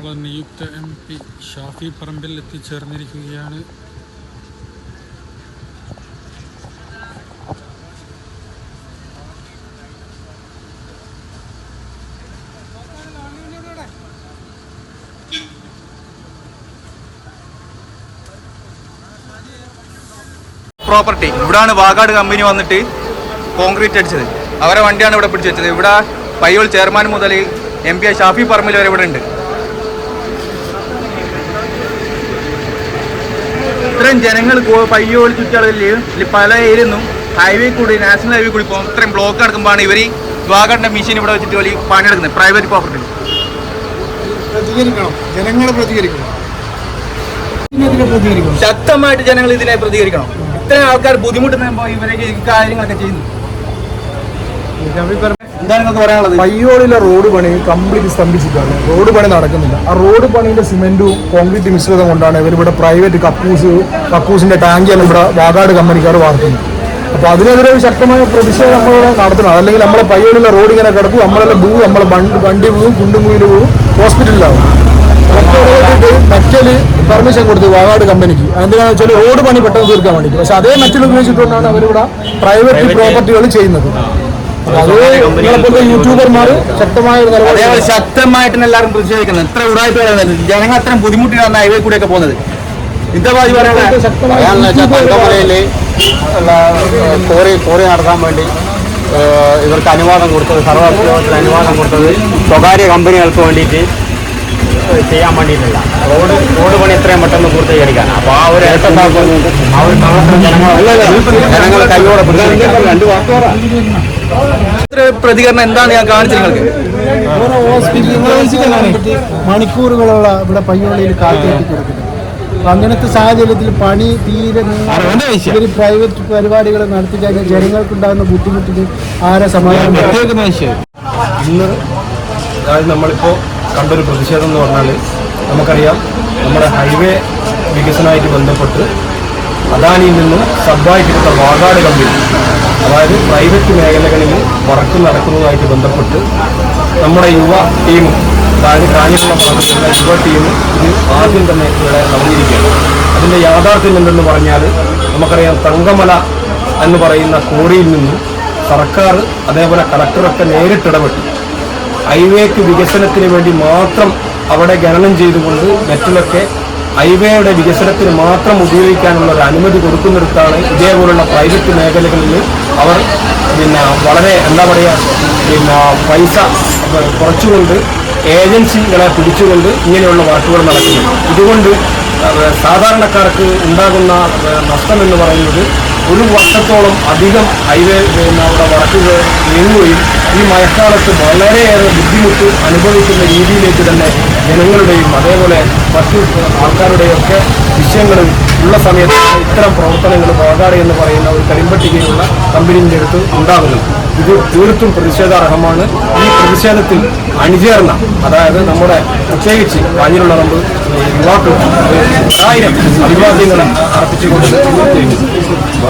നമ്മളെ നിയുക്ത M P Shafi Parambil എത്തിച്ചേർന്നിരിക്കുകയാണ്. പ്രോപ്പർട്ടി. ഇവിടാണ് വാഗാട് കമ്പനി വന്നിട്ട് കോൺക്രീറ്റ് അടിച്ചത്. അവരെ വണ്ടിയാണ് ഇവിടെ പിടിച്ചു വെച്ചത്. ഇവിടെ പയ്യോൾ ചെയർമാൻ മുതൽ എം പി ഷാഫി പറമ്പിൽ വരെ ഇവിടെ ഉണ്ട്. ഇത്രയും ജനങ്ങൾ പയ്യോളി ചുറ്റളവിൽ പല ഏരിയന്നും ഹൈവേ കൂടി നാഷണൽ ഹൈവേ കൂടി പോകും ഇത്രയും ബ്ലോക്ക് നടക്കുമ്പോഴാണ് ഇവർ വാഗാടിന്റെ മെഷീൻ ഇവിടെ വെച്ചിട്ട് വലിയ പണിയെടുക്കുന്നത് പ്രൈവറ്റ് പ്രോപ്പർട്ടി പ്രതികരിക്കണം. ജനങ്ങൾ പ്രതികരിക്കണം. ഇതിനെതിരെ പ്രതികരിക്കണം. ശക്തമായിട്ട് ജനങ്ങൾ ഇതിനെ പ്രതികരിക്കണം. ഇത്രയും ആൾക്കാർ ബുദ്ധിമുട്ടുന്ന ഇവരൊക്കെ ഈ കാര്യങ്ങളൊക്കെ ചെയ്യുന്നു. പയ്യോളിലെ റോഡ് പണി കംപ്ലീറ്റ് സ്തംഭിച്ചിട്ടാണ്. റോഡ് പണി നടക്കുന്നില്ല. ആ റോഡ് പണിയുടെ സിമെന്റും കോൺക്രീറ്റ് മിശ്രിതം കൊണ്ടാണ് ഇവരിവിടെ പ്രൈവറ്റ് കക്കൂസ് കക്കൂസിന്റെ ടാങ്കിയാണ് ഇവിടെ വാഗാട് കമ്പനിക്കാർ വാർക്കുന്നത്. അപ്പൊ അതിനെതിരെ ഒരു ശക്തമായ പ്രതിഷേധം നമ്മൾ നടത്തണം. അല്ലെങ്കിൽ നമ്മളെ പയ്യോളിലെ റോഡ് ഇങ്ങനെ കിടക്കും. നമ്മളെല്ലാം പോവും നമ്മളെ വണ്ടി പോവും കുണ്ടുമുയിൽ പോവും ഹോസ്പിറ്റലിലാവും. മെറ്റൽ പെർമിഷൻ കൊടുത്തു വാഗാട് കമ്പനിക്ക്. എന്തിനാണെന്ന് വെച്ചാൽ റോഡ് പണി പെട്ടെന്ന് തീർക്കാൻ വേണ്ടി പക്ഷെ അതേ മെറ്റൽ ഉപയോഗിച്ചിട്ടുകൊണ്ടാണ് അവരിവിടെ പ്രൈവറ്റ് പ്രോപ്പർട്ടികൾ ചെയ്യുന്നത്. അതേപോലെ ശക്തമായിട്ട് എല്ലാവരും പ്രതിഷേധിക്കുന്നത് എത്ര ഉടായ്പ ജനങ്ങൾ അത്രയും ബുദ്ധിമുട്ടിലാണ് ഹൈവേ കൂടെ ഒക്കെ പോകുന്നത്. വെച്ചാൽ യൂട്യൂബർമാര് തങ്കമലയിൽ ഉള്ള കോറി കോറി നടത്താൻ വേണ്ടി ഇവർക്ക് അനുവാദം കൊടുത്തത് സർവ അനുവാദം കൊടുത്തത് സ്വകാര്യ കമ്പനികൾക്ക് വേണ്ടിയിട്ട് ചെയ്യാൻ വേണ്ടിയിട്ടില്ല. റോഡ് റോഡ് പണി എത്രയും പെട്ടെന്ന് പൂർത്തീകരിക്കാൻ അപ്പോൾ ആ ഒരു ഏട്ടത്താക്കും ആ ഒരു താമസം ജനങ്ങൾ ജനങ്ങൾ കൈയോടെ ഇത്ര പ്രതികരണം എന്താണ് ഞാൻ കാണിച്ചത് നിങ്ങൾക്ക്. മണിക്കൂറുകളുള്ള ഇവിടെ പയ്യോളിയിൽ കാത്തിട്ട് കൊടുക്കുന്നത് അപ്പൊ അങ്ങനത്തെ സാഹചര്യത്തിൽ പണി തീരെ ഒരു പ്രൈവറ്റ് പരിപാടികൾ നടത്തി കഴിഞ്ഞാൽ ജനങ്ങൾക്കുണ്ടാകുന്ന ബുദ്ധിമുട്ടിന് ആരെ സമാധാനം ഇന്ന് അതായത് നമ്മളിപ്പോൾ കണ്ടൊരു പ്രതിഷേധം എന്ന് പറഞ്ഞാൽ നമുക്കറിയാം നമ്മുടെ ഹൈവേ വികസനമായിട്ട് ബന്ധപ്പെട്ട് അദാനിയിൽ നിന്നും സബ്ബായിട്ടെടുത്ത വാഗാട് കമ്പനി അതായത് പ്രൈവറ്റ് മേഖലകളിൽ വർക്ക് നടക്കുന്നതുമായിട്ട് ബന്ധപ്പെട്ട് നമ്മുടെ യുവ ടീം അതായത് കാഞ്ഞിരുന്ന ഭാഗത്തുള്ള യുവ ടീം ഇത് ആദ്യം തന്നെ ഇവിടെ നടന്നിരിക്കുകയാണ്. അതിന്റെ യാഥാർത്ഥ്യം എന്തെന്ന് പറഞ്ഞാൽ നമുക്കറിയാം തങ്കമല എന്ന് പറയുന്ന കോറിയിൽ നിന്ന് സർക്കാർ അതേപോലെ കളക്ടറൊക്കെ നേരിട്ടിടപെട്ടു ഹൈവേക്ക് വികസനത്തിന് വേണ്ടി മാത്രം അവിടെ ഖനനം ചെയ്തുകൊണ്ട് മറ്റുള്ളൊക്കെ ഹൈവേയുടെ വികസനത്തിന് മാത്രം ഉപയോഗിക്കാനുള്ള ഒരു അനുമതി കൊടുക്കുന്നിടത്താണ് ഇതേപോലുള്ള പ്രൈവറ്റ് മേഖലകളിൽ അവർ പിന്നെ വളരെ എന്താ പറയുക പിന്നെ പൈസ കുറച്ചുകൊണ്ട് ഏജൻസികളെ പിടിച്ചുകൊണ്ട് ഇങ്ങനെയുള്ള വർക്കുകൾ നടക്കുന്നു. ഇതുകൊണ്ട് സാധാരണക്കാർക്ക് ഉണ്ടാകുന്ന നഷ്ടം എന്ന് പറയുന്നത് ഒരു വർഷത്തോളം അധികം ഹൈവേ അവിടെ വടക്കുകൾ നീങ്ങുകയും ഈ മഴക്കാലത്ത് വളരെയേറെ ബുദ്ധിമുട്ട് അനുഭവിക്കുന്ന രീതിയിലേക്ക് തന്നെ ജനങ്ങളുടെയും അതേപോലെ മറ്റു ആൾക്കാരുടെയും ഒക്കെ വിഷയങ്ങളും ഉള്ള സമയത്ത് ഇത്തരം പ്രവർത്തനങ്ങൾ വാഗാട് എന്ന് പറയുന്ന ഒരു കരിമ്പട്ടികയുള്ള കമ്പനിന്റെ അടുത്ത് ഉണ്ടാകുന്നത് ഇത് തീർത്തും പ്രതിഷേധാർഹമാണ്. ഈ പ്രതിഷേധത്തിൽ അണിചേർന്ന അതായത് നമ്മുടെ പ്രത്യേകിച്ച് കാഞ്ഞിലുള്ള നമ്മൾ യുവാക്കൾ ആയിരം അഭിവാദ്യങ്ങൾ അർപ്പിച്ചുകൊണ്ട്